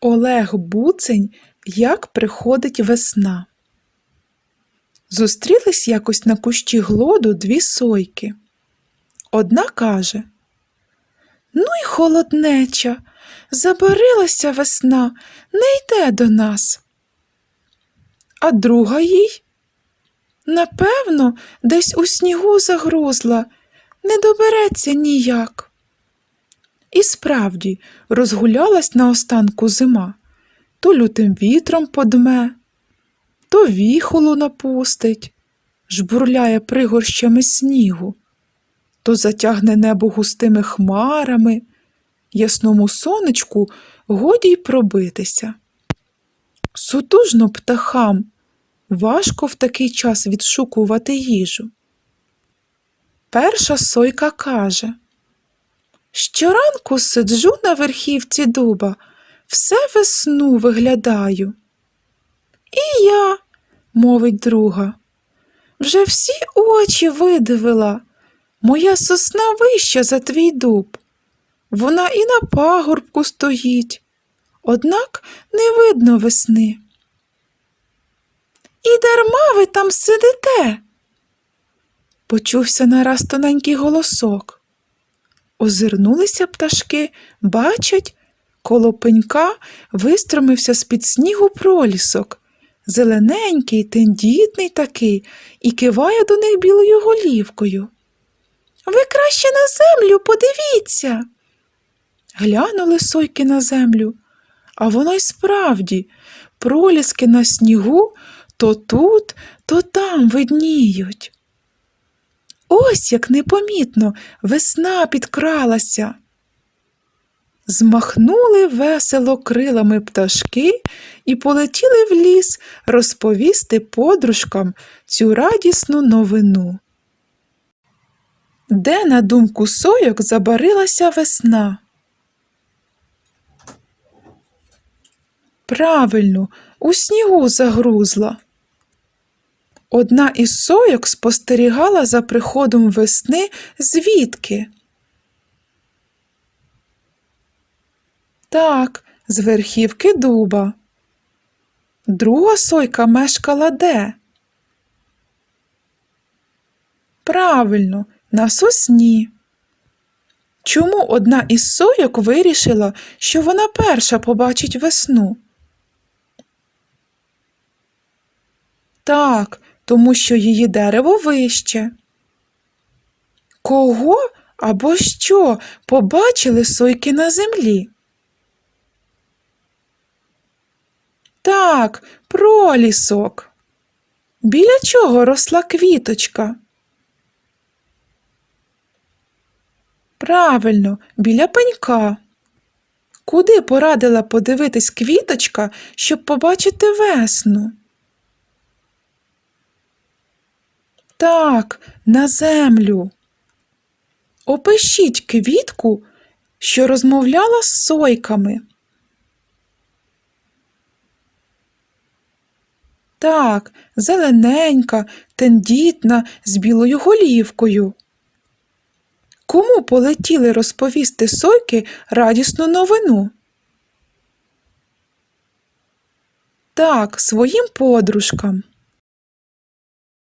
Олег Буцень Як приходить весна. Зустрілись якось на кущі глоду дві сойки. Одна каже Ну й холоднеча, забарилася весна, не йде до нас. А друга їй Напевно, десь у снігу загрузла, не добереться ніяк. І справді розгулялась наостанку зима, то лютим вітром подме, то віхолу напустить, жбурляє пригорщами снігу, то затягне небо густими хмарами, ясному сонечку годі й пробитися. Сутужно птахам важко в такий час відшукувати їжу. Перша сойка каже Щоранку сиджу на верхівці дуба, все весну виглядаю. І я, мовить друга, вже всі очі видивила. Моя сосна вища за твій дуб. Вона і на пагорбку стоїть, однак не видно весни. І дарма ви там сидите. Почувся нараз тоненький голосок. Озирнулися пташки, бачать, коло пенька вистромився з-під снігу пролісок, зелененький, тендітний такий, і киває до них білою голівкою. Ви краще на землю подивіться. Глянули сойки на землю, а воно й справді проліски на снігу то тут, то там видніють. Ось як непомітно весна підкралася. Змахнули весело крилами пташки і полетіли в ліс розповісти подружкам цю радісну новину. Де, на думку сойок, забарилася весна? Правильно, у снігу загрузла. Одна із сойок спостерігала за приходом весни звідки? Так, з верхівки дуба. Друга сойка мешкала де? Правильно, на сосні. Чому одна із сойок вирішила, що вона перша побачить весну? Так, тому що її дерево вище. Кого або що побачили сойки на землі? Так, пролісок. Біля чого росла квіточка? Правильно, біля пенька. Куди порадила подивитись квіточка, щоб побачити весну? Так, на землю. Опишіть квітку, що розмовляла з сойками. Так, зелененька, тендітна, з білою голівкою. Кому полетіли розповісти сойки радісну новину? Так, своїм подружкам.